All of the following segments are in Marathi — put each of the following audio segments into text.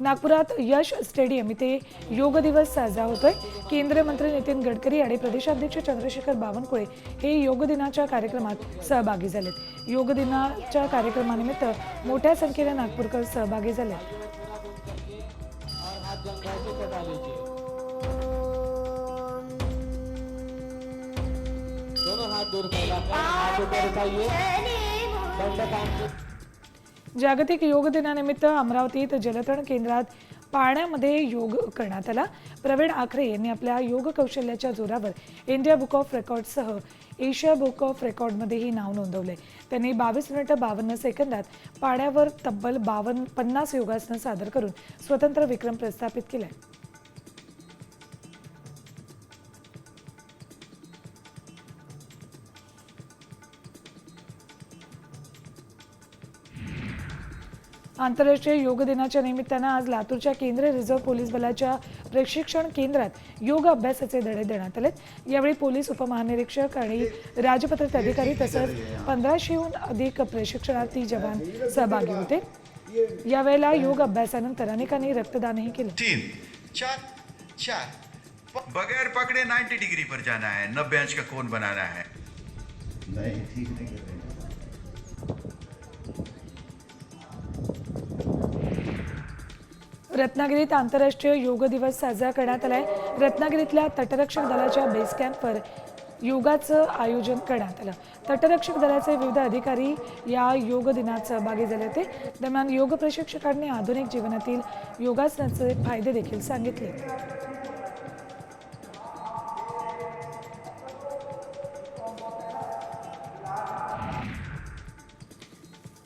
नागपुरात यश स्टेडियम इथे योग दिवस साजरा होतोय. केंद्रीय मंत्री नितीन गडकरी आणि प्रदेशाध्यक्ष चंद्रशेखर बावनकुळे हे योग दिनाच्या कार्यक्रमात सहभागी झालेत. योग दिनाच्या कार्यक्रमानिमित्त मोठ्या संख्येने नागपूरकर सहभागी झाले. दोनों हाथ दूर फैला कर हाथ ऊपर उठाइए दंडकांत जागतिक योग दिनानिमित्त अमरावतीत जलतरण केंद्रात पाण्यामध्ये योग करण्यात आला. प्रवीण आखरे यांनी आपल्या योग कौशल्याच्या जोरावर इंडिया बुक ऑफ रेकॉर्डसह एशिया बुक ऑफ रेकॉर्डमध्येही नाव नोंदवले. त्यांनी बावीस मिनिटं बावन्न सेकंदात पाण्यावर तब्बल बावन्न पन्नास योगासनं सादर करून स्वतंत्र विक्रम प्रस्थापित केलाय आंतरराष्ट्रीय योग दिनाच्या निमित्तानं आज लातूरच्या केंद्रीय रिझर्व्ह पोलीस बलाच्या प्रशिक्षण केंद्रात योग अभ्यासाचे धडे देण्यात आले यावेळी पोलीस उपमहानिरीक्षक आणि राजपत्रित अधिकारी तसंच पंधराशेहून अधिक प्रशिक्षणार्थी जवान सहभागी होते. यावेळेला योग अभ्यासानंतर अनेकांनी रक्तदानही केलं. तीन चार चार. बगैर पकड़े 90 डिग्री पर जाना है नब्बे अंश का कोण बनाना है? नहीं ठीक नहीं रत्नागिरीत आंतरराष्ट्रीय योग दिवस साजरा करण्यात आलाय. रत्नागिरीतल्या तटरक्षक दलाच्या बेस कॅम्पवर योगाचं आयोजन करण्यात आलं. तटरक्षक दलाचे विविध अधिकारी या योग दिनात सहभागी झाले होते. दरम्यान योग प्रशिक्षकांनी आधुनिक जीवनातील योगासनाचे फायदे देखील सांगितले.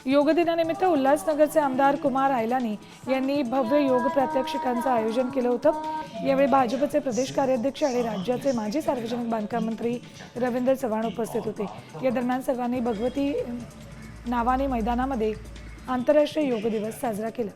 योग दिनानिमित्त उल्हासनगरचे आमदार कुमार आयलानी यांनी भव्य योग प्रात्यक्षिकांचं आयोजन केलं होतं. यावेळी भाजपचे प्रदेश कार्याध्यक्ष आणि राज्याचे माजी सार्वजनिक बांधकाम मंत्री रवींद्र चव्हाण उपस्थित होते. या दरम्यान सर्वांनी भगवती नावाने मैदानामध्ये आंतरराष्ट्रीय योग दिवस साजरा केला.